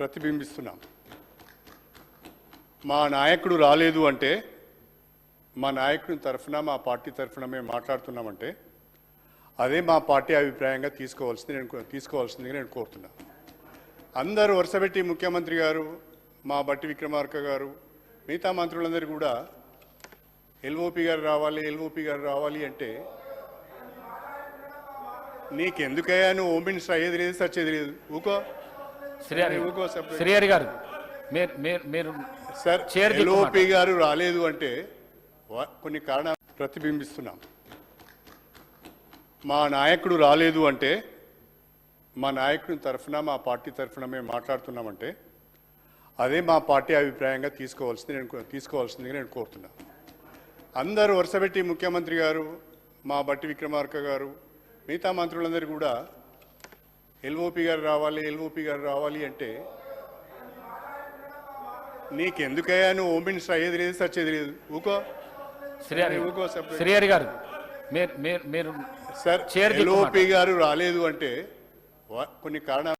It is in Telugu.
ప్రతిబింబిస్తున్నాం. మా నాయకుడు రాలేదు అంటే మా నాయకుడి తరఫున మా పార్టీ తరఫున మేము మాట్లాడుతున్నామంటే అదే మా పార్టీ అభిప్రాయంగా తీసుకోవాల్సింది నేను తీసుకోవాల్సిందిగా నేను కోరుతున్నా అందరూ వరుసపెట్టి ముఖ్యమంత్రి గారు మా బట్టి విక్రమార్క గారు మిగతా మంత్రులందరూ కూడా ఎల్ఓపి గారు రావాలి ఎల్ఓపి గారు రావాలి అంటే నీకెందుకయ్యా నువ్వు హోమ్ మినిస్టర్ అయ్యేది లేదు సచ్చేది లేదు. ఊకో. శ్రీహరి గారు మీరు మీరు మీరు సార్ ఎల్ఓపి గారు రాలేదు అంటే కొన్ని కారణాలు ప్రతిబింబిస్తున్నాం. మా నాయకుడు రాలేదు అంటే మా నాయకుడి తరఫున మా పార్టీ తరఫున మేము మాట్లాడుతున్నామంటే అదే మా పార్టీ అభిప్రాయంగా తీసుకోవాల్సింది నేను తీసుకోవాల్సిందిగా నేను కోరుతున్నా అందరూ వరుసపెట్టి ముఖ్యమంత్రి గారు మా బట్టి విక్రమార్క గారు మిగతా మంత్రులందరూ కూడా ఎల్ఓపి గారు రావాలి ఎల్ఓపి గారు రావాలి అంటే నీకెందుకయ్యా నువ్వు హోమ్ మినిస్టర్ అయ్యేది లేదు సచ్చేది లేదు. ఊకో. శ్రీహరి ఊకో separate. శ్రీహరి గారు మీరు మీరు మీరు సార్ ఎల్ఓపి గారు రాలేదు అంటే కొన్ని కారణాలు